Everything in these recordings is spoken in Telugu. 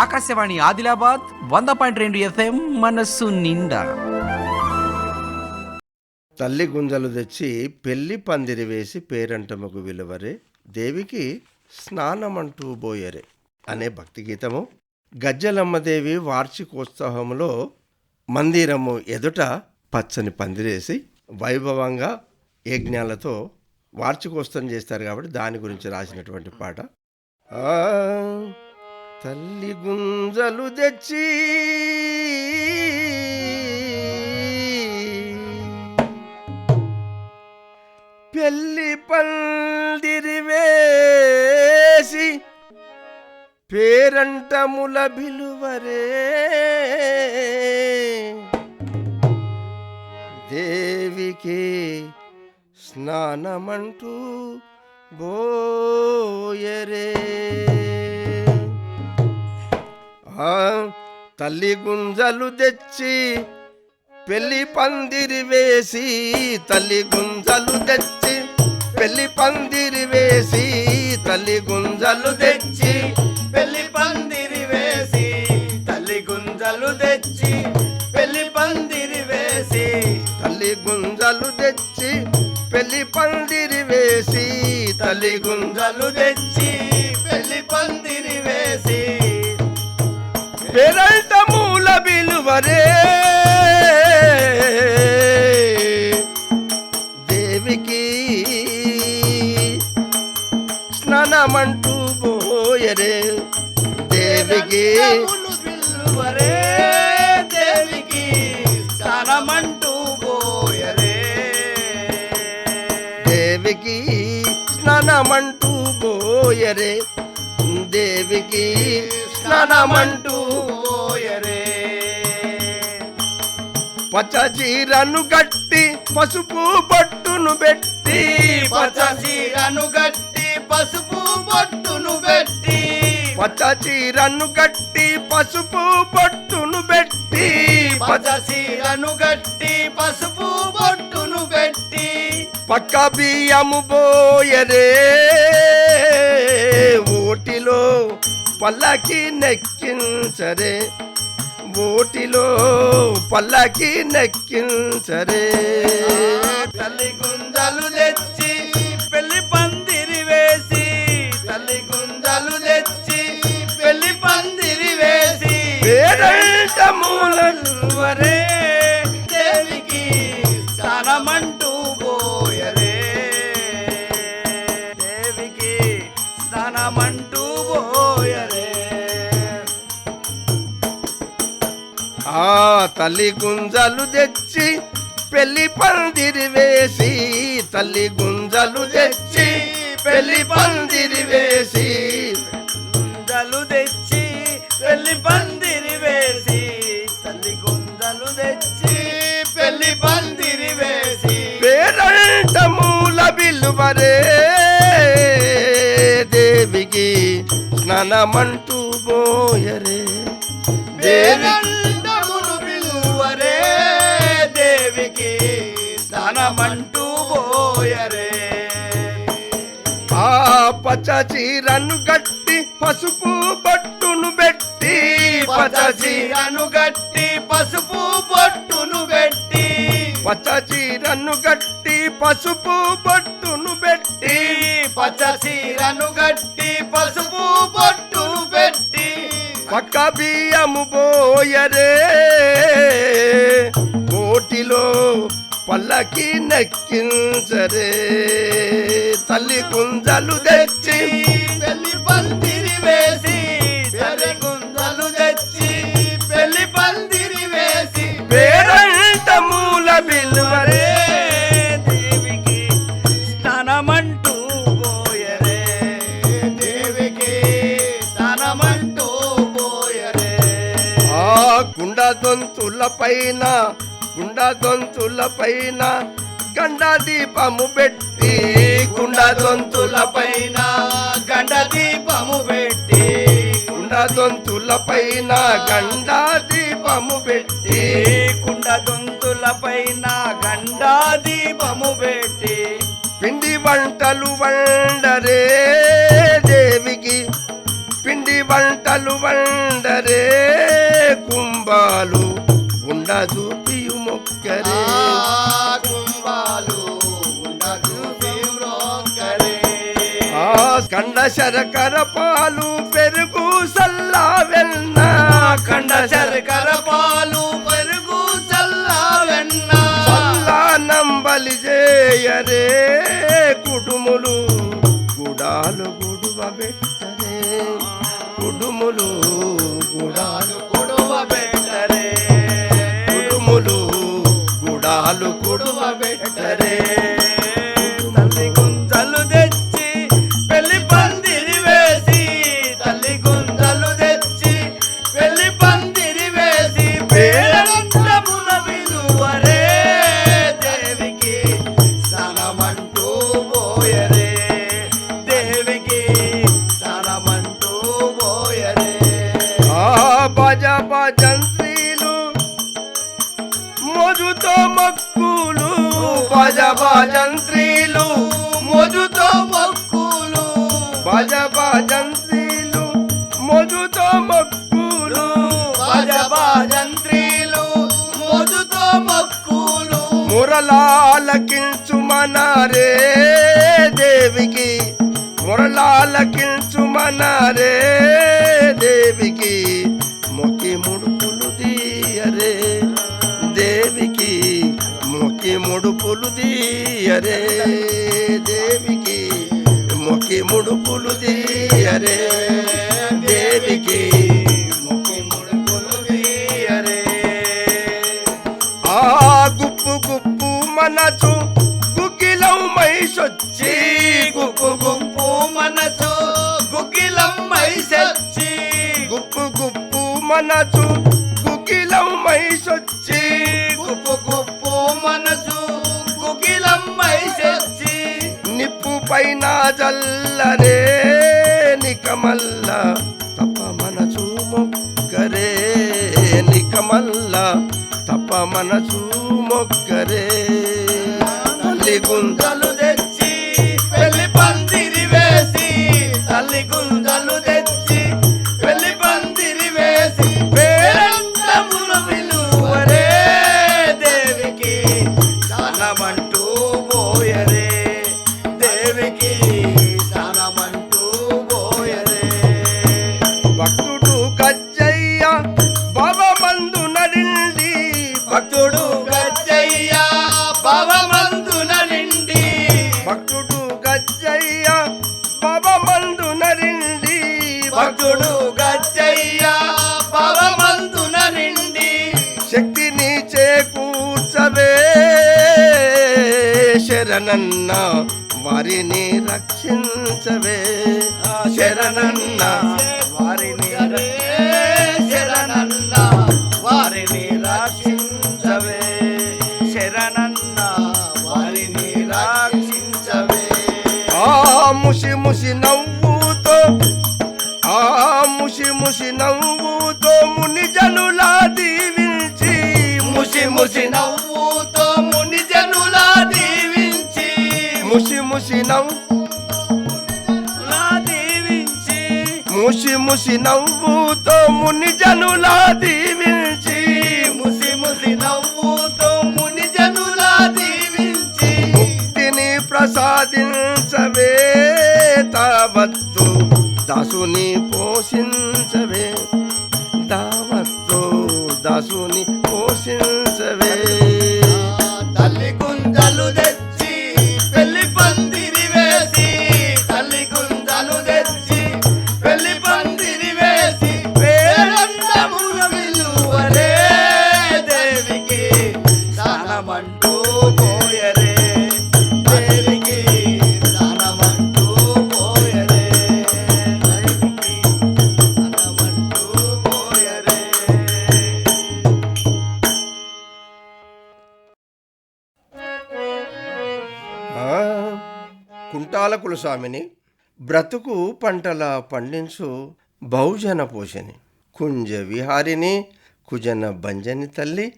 ఆకాశవాణి ఆదిలాబాద్ వంద పాయింట్ రెండు ఎఫ్ఎం మనస్సు నిండా. తల్లి గుంజలు తెచ్చి పెళ్ళి పందిరి వేసి పేరంటముకు విలువరే దేవికి స్నానమంటూ బోయరే అనే భక్తి గీతము గజ్జలమ్మదేవి వార్షికోత్సవంలో మందిరము ఎదుట పచ్చని పందిరేసి వైభవంగా యజ్ఞాలతో వార్షికోత్సవం చేస్తారు కాబట్టి దాని గురించి రాసినటువంటి పాట. తల్లి గుంజలు తెచ్చి పెళ్ళి పందిరి వేసి పేరంటముల బిలువరే. దేవికి స్నానమంటూ బోయరే. తల్లి గుంజలు తెచ్చి పెళ్ళి పందిరి వేసి తల్లి గుంజలు తెచ్చి పెళ్ళి పందిరి వేసి తల్లి గుంజలు తెచ్చి పెళ్ళి పందిరి వేసి తల్లి గుంజలు తెచ్చి పెళ్ళి పందిరి వేసి తల్లి గుంజలు తెచ్చి పెళ్ళి పందిరి వేసి తల్లి గుంజలు తెచ్చి పోయరే చీరను గట్టి పసుపు బొట్టును పెట్టి పచ్చ చీరను గట్టి పసుపు బొట్టును పెట్టి పచ్చ చీరను గట్టి పసుపు బొట్టును పెట్టి పచ్చ చీరను గట్టి పసుపు బొట్టును పెట్టి పక్క బియ్యము పోయరే ఓటిలో పల్లకి నెక్కించరే. ఓటిలో పల్లకి నెక్కించరే. తల్లి గుంజలు తెచ్చి పెళ్ళి పందిరి వేసి తల్లి గుంజలు తెచ్చి పెళ్ళి పందిరి వేసి మూలలు వరే. ఆ తల్లి గుంజలు తెచ్చి పెళ్ళి పందిరి వేసి తల్లి గుంజలు తెచ్చి పెళ్ళి పందిరి వేసి. గుంజలు తెచ్చి పెళ్ళి పందిరి వేసి తల్లి గుంజలు తెచ్చి పెళ్ళి పందిరి వేసి. పేరంట మూల బిల్లువరే దేవికి స్నానమంటూ పోయరే దేవి చీరను గట్టి పసుపు పట్టును పెట్టి పచ్చ చీరను గట్టి పసుపు బొట్టును పెట్టి పచ్చ చీరను గట్టి పసుపు బొట్టును పెట్టి పచ్చ చీరను గట్టి పసుపు బొట్టును పెట్టి. పక్క బియ్యము పోయరే కోటిలో పల్లకి నెక్కించరే. తల్లి గుంజలు తెచ్చి పెళ్ళి పందిరి వేసి తల్లి గుంజలు తెచ్చి పెళ్ళి పందిరి వేసి. పేరంట మూల బిల్వరే దేవికి స్నానమంటూ పోయరే. దేవికి స్నానమంటూ పోయరే. ఆ కుండ దొంతుల పైన కుండ దొంతుల పైన గండ దీపము పెట్టి కుండ దొంతుల పైన గండ దీపము పెట్టి. కుండ దొంతుల పైన గండ దీపము పెట్టి. కుండ దొంతుల పైన గండా దీపము పెట్టి. పిండి వంటలు వండరే కండ శరకర పాలు పెరుగు సల్లా వెన్న. కండ శర్కర పాలు పెరుగు చల్ల వెన్న. సల్లా నంబలి చేయరే కుడుములు గుడాలు గుడువ పెట్టరే కుడుములు గుడాలు కుడువ పెట్టరే కుడుములు గుడాలు గుడువ పెట్టరే గుప్పు మనచు గుగ్గిలం మైసొచ్చి గుప్పు గుప్పు మనసు గుగ్గిలం మైసొచ్చి నిప్పు పైన జల్లరే భవమందున నిండి. భక్తుడు గజ్జయ్య భవమందు నరిండి భక్తుడు గజ్జయ్య భవమందున నిండి. శక్తిని చేకూర్చవే శరణన్న వారిని రక్షించవే. శరణన్న ముసి ముసి నవ్వు. లా దీవించి ముసి ముసి నవ్వుతో ముని జనులా దీవించి. కుంటాలకుల స్వామిని బ్రతుకు పంటల పండించు బహుజన పోషని కుంజ విహారిని కుజన భంజని తల్లి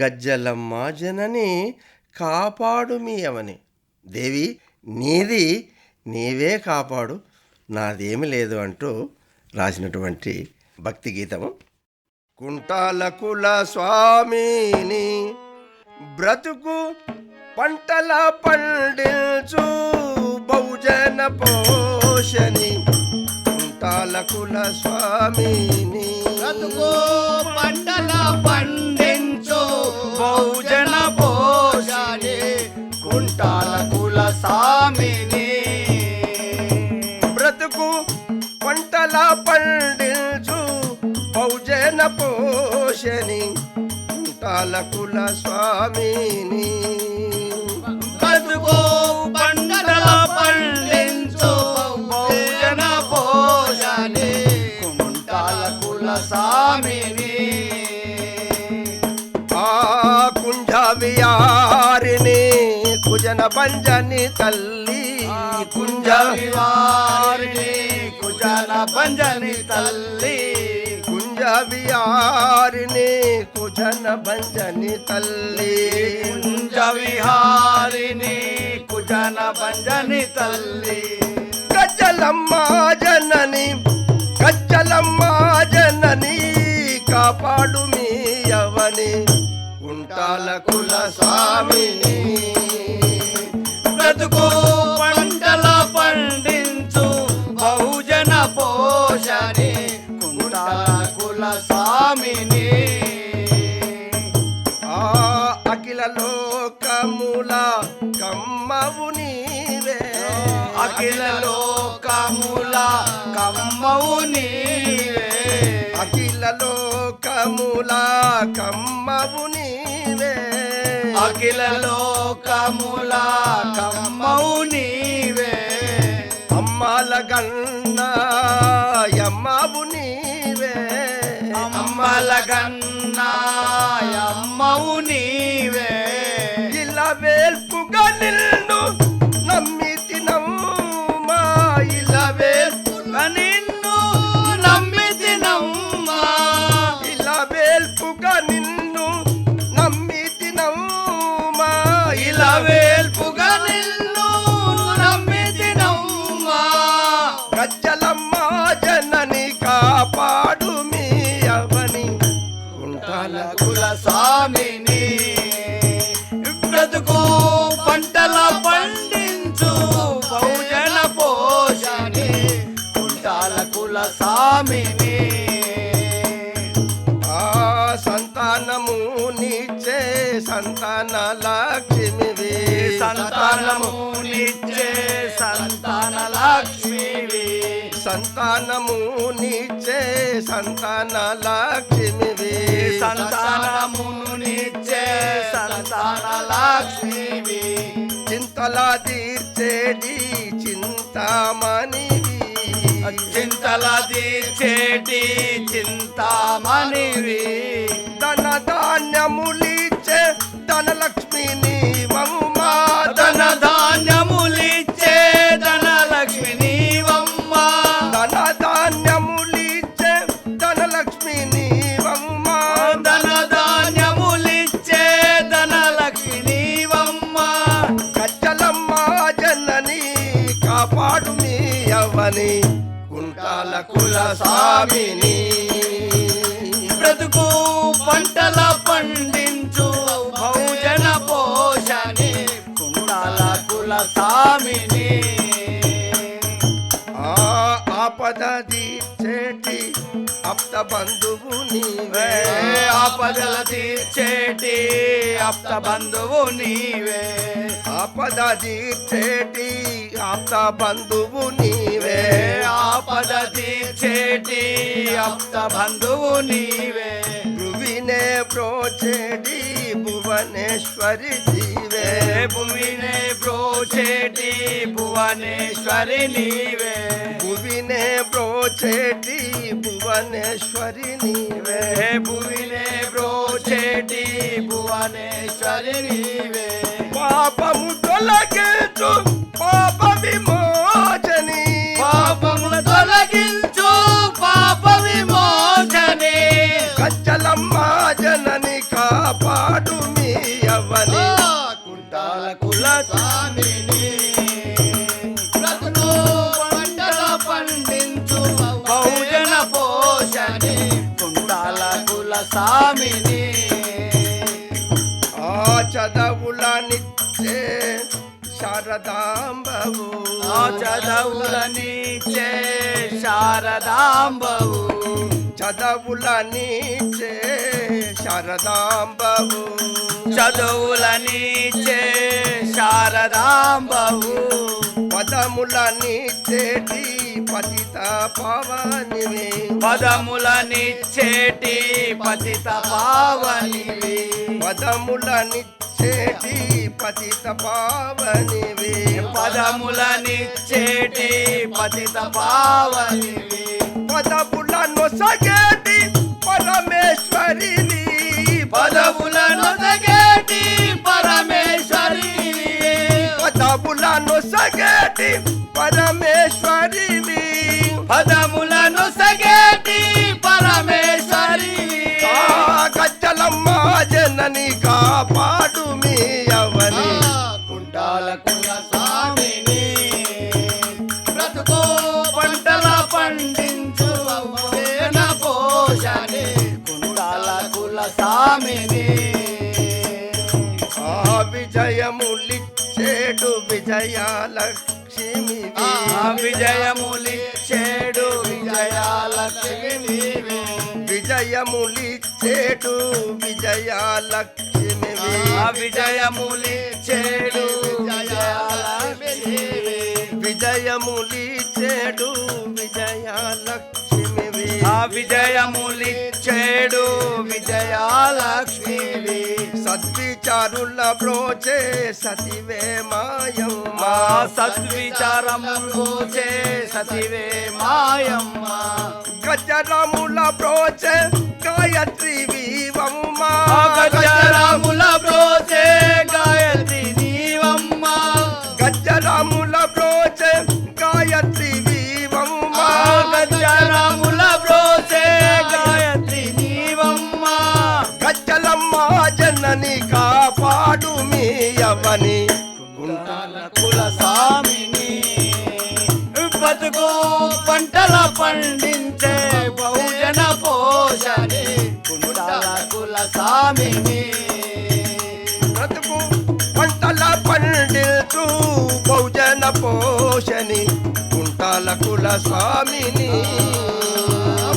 గజ్జలమ్మ జనని కాపాడు మీ అవని దేవి నీది నీవే కాపాడు నాదేమి లేదు అంటూ రాసినటువంటి భక్తి గీతము. కుంటాల కుల స్వామిని బ్రతుకు పంటల పండించు బహుజన పోషని కుంటాల కుల స్వామిని. బ్రతుకు పంటల పండించు బహుజన పోషాని కుంటాల కుల సామిని బ్రతుకు పంటల పండించు బహుజన పోషని కుంటాల కుల స్వామిని. బ్రతుకు పంటల పండించు బహుజన పోషాని కుంటాల కుల సామిని. ఆ కుంజ వియారిని కుజన పంజని తల్లి. కుంజ వివారిణి కుజన పంజని తల్లి. కుంజ వియారిని కుజన భంజని తల్లి. కుంజ విహారిణి కుజన పంజని తల్లి. గజ్జలమ్మ జనని గజ్జలమ్మ జనని కాపాడు మీ అవని కుంటాల కుల స్వామిని అఖిల లోకముల కమ్మవు నీవే. అఖిల లోకముల కమ్మవు నీవే. అఖిల లోకముల కమ్మవు నీవే. అమ్మల గన్న యమ్మవు నీవే. అమ్మల అమ్మవు నీవే. ఇలా వేల్పుగా నిన్ను సంతానము నీచే సంతాన లక్ష్మివి. సంతానమును నిచ్చే సంతాన లక్ష్మివి. చింతల తీర్చేడి చింతామణివి. చింతల తీర్చేటి చింతామణివి. ధన ధాన్యములిచ్చే ధనలక్ష్మిని మమ్మ కుంటాల స్వామిని. బ్రతుకు పంటల పండించు భోజన పోషణి కుండాల కుల స్వామిని ఆ ఆపద తీర్చేటి అప్త బంధువు నీవే. ఆపదల తీర్చేటి అప్త బంధువు నీవే. ఆపద తీర్చేటి ఆప్త బంధువు నీవే. ఆపద తీర్చేటి ఆప్త బంధువు నీవే. భువినే ప్రోచేటి భువనేశ్వరి జీవే. భూమినే బ్రోచేటి భువనేశ్వరి నీవే. భువినే ప్రోచేటి భువనేశ్వరి నీవే. భూమినే బ్రోచేటి భువనేశ్వరి నీవే. పాపము తొలగించు. పాప విమోచని పాపములు తొలగించు. పాప విమోచనే కచ్చలమ్మ జనని కాపాడు మీ అవని. కుంటాల కుల స్వామిని. బ్రతుకు పంటల పండించు. పోషణి స్వామిని. శారదాంబవు ఆ చదవులనిచ్చే శారదాంబవు చదవులనిచ్చే శారదాంబవు చదువులనిచ్చే శారదాంబవు పదములనిచ్చేటి పతిత పవనివే పదములనిచ్చేటి పతిత పావనివి పదములనిచ్చేటి పతిత పావనివే పదములనిచ్చేటి పతిత పావనివి పదములను సగేటి కాపాడు మీ అవని. కుంటాల కుల స్వామిని బ్రతుకో పంటల పండించు పోషని. కుంటాల కుల స్వామిని ఆ విజయములిచ్చేడు విజయాలక్ష్మి ఆ విజయములి చేడు విజయాలక్ష్మి విజయములిచ్చేడు విజయాలక్ష్మి విజయములి చేడు విజయాలక్ష్మి విజయములిచ్చేడు విజయాలక్ష్మి ఆ విజయములి చేడు విజయాలక్ష్మి సద్విచారుల బ్రోచే సతివే మాయమ్మ. సద్విచారము చే సతివే మాయమ్మ. గజరముల బ్రోచే గాయత్రి వీవమ్మ. గజరాముల పంటల పండించే బహుజన పోషణి కుంటాల కుల స్వామిని బ్రతుకు పంటల పండిల్చు బహుజన పోషని కుంటాల కుల స్వామిని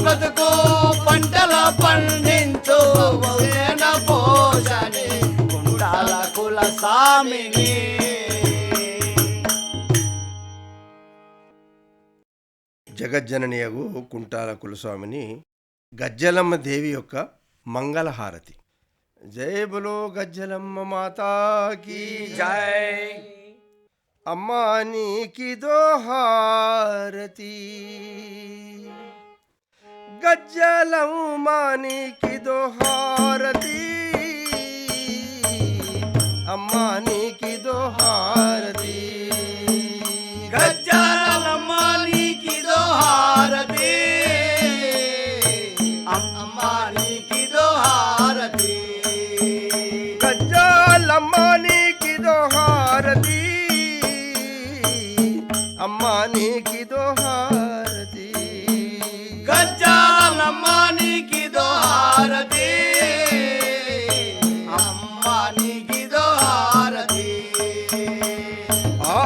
బతుకు పంటల పండించు బహుజన పోషణి కుంటాల కుల స్వామిని జగజ్జననియగు కుంటాల కులస్వామిని గజ్జలమ్మ దేవి యొక్క మంగళహారతి. జై బలో గజ్జలమ్మ మాతాకి జై. అమ్మా నీకి దోహారతి. గజ్జలమ్మ నీకి దోహారతి. అమ్మా నీకి దోహారతి. గజ్జలమ్మ హారతి అమ్మ నీకిదో హారతి గజ్జాలమ్మ నీకి దోహారతి అమ్మా నీకి దోహారతి గజ్జలమ్మ నీకిదో హారతి అమ్మ నీకిదో హారతి ఆ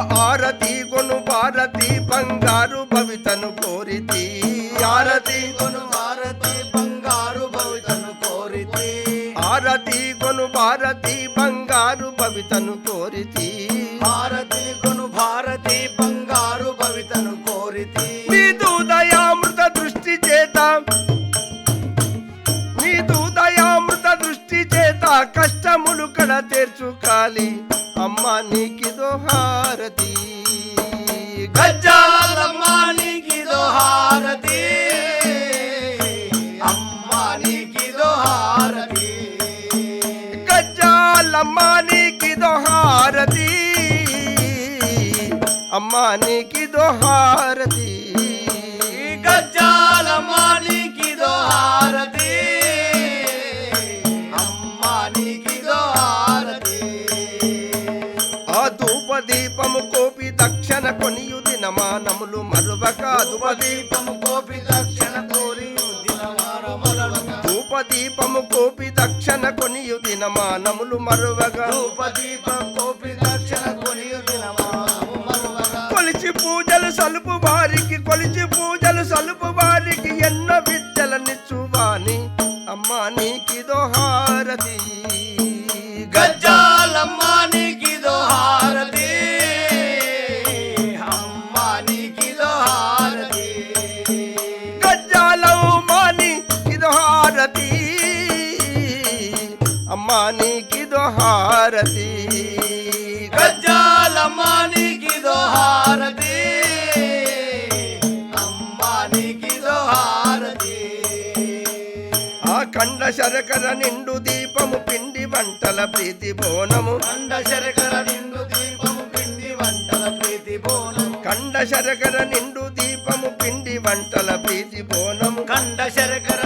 భారతి బంగారు భవితను కోరితి. భారతి కొను భారతి బంగారు భవితను కోరితి. నీదు దయామృత దృష్టి చేత నీదు దయామృత దృష్టి చేత కష్టములు కడ తీర్చుకాలి. అమ్మ నీకి దోహారతి గజ్జాలమ్మ నీకి దోహారతి. గజ్జాలమ్మ నీకిదో హారతి అమ్మ నీకిదో హారతి ఆ ధూప దీపము కోపి దక్షిణ కొనియు దినమానములు మరువక ధూప దీప దీపము కోపి దక్షిణ కోరి దినమారమలను ధూప దీపము కోపి దక్షిణ కొనియు దినమానములు మరువగా ధూప దీప అమ్మా నీకిదో హారతి గజ్జాలమ్మ నీకిదో హారతి అమ్మ నీకిదో హారతి ఆ కండ శరకర నిండు దీపము పిండి వంటల ప్రీతి బోనము. కండ శరకర నిండు దీపము పిండి వంటల ప్రీతి బోనం కండ శరకర నిండు దీపము పిండి వంటల ప్రీతి బోనము. కండ శరకర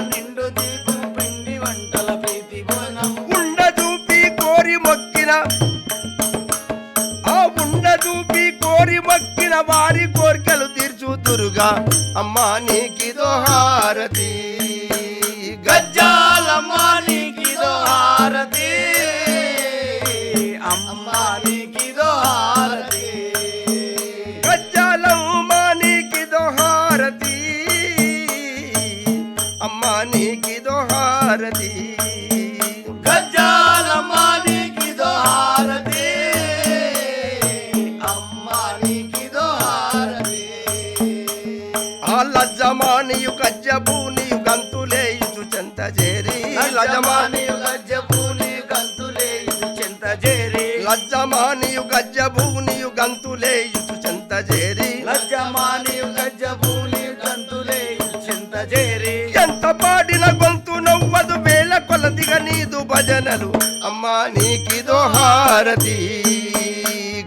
హారతి పాడిన గొంతు నవ్వదు వేల కొలదిగా నీదు భజనలు. అమ్మా నీకిదో హారతి.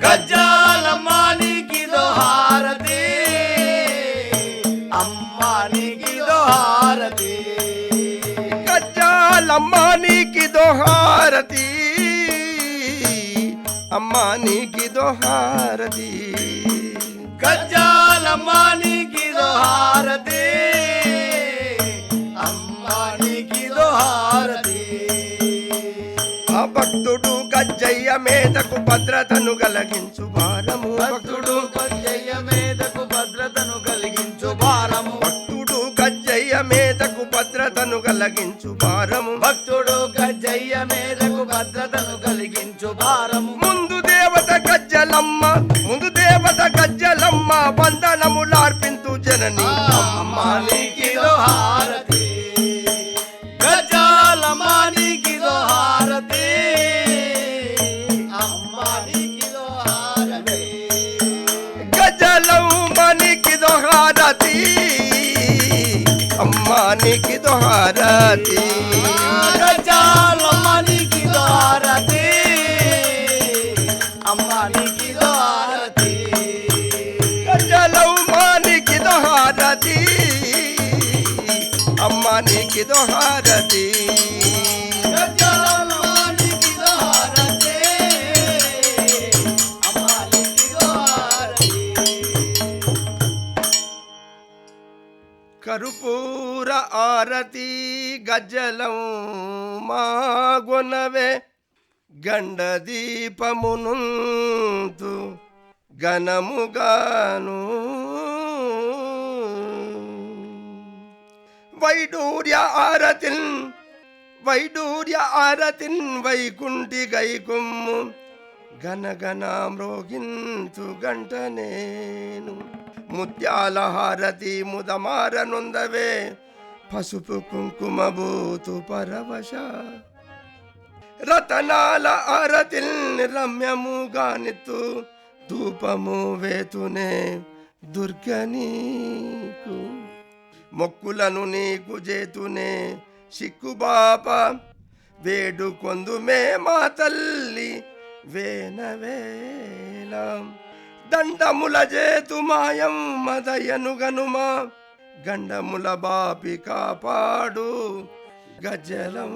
గజ్జ గజ్జాలమ్మ నీకిదో హారతి. అమ్మ నీకిదో హారతి. గజ్జాలమ్మా నీకిదో హారతి. అమ్మా నీకిదో హారతి. గజ్జాలమ్మ నీకిదో హారతి. హారతి. ఆ భక్తుడు గజ్జయ్య మేధకు భద్రతను కలిగించు భారము. భక్తుడు గజ్జయ్య మీదకు భద్రతను కలిగించు భారము. భక్తుడు గజ్జయ్య మేధకు భద్రతను కలిగించు భారము. భక్తుడు గజ్జయ్య మీదకు భద్రతను కలిగించు భారము. ముందు దేవత గజ్జలమ్మ ముందు దేవత గజ్జలమ్మ వందనములార్పింతు జనని. నీకిదో హారతి గజాలమ్మ నీకిదో హారతి అమ్మ నీకిదో హారతి గజలమ్మ నీకిదో హారతి కరుపూర ఆరతి గజలం మాగొనవే. గండ దీపమునుంతు ఘనముగాను. వైడూర్య ఆరతిన్ వైడూర్య ఆరతిన్ వైకుంఠి గైకుమ్ము గణగణామ్రోగింతు గంట నేను. ముత్యాల హారతి ముదమార నొందవే పసుపు కుంకుమభూతు పరవశ. రతనాల ఆరతిల్ రమ్యముగానిత్తు ధూపము వేతునే దుర్గనీకు మొక్కులను నీకు చేతునే సిక్కుబాప వేడు కొందుమే మా తల్లి వేనవేల దండముల చేతు మాయం మదయను గండముల బాపి కాపాడు గజలం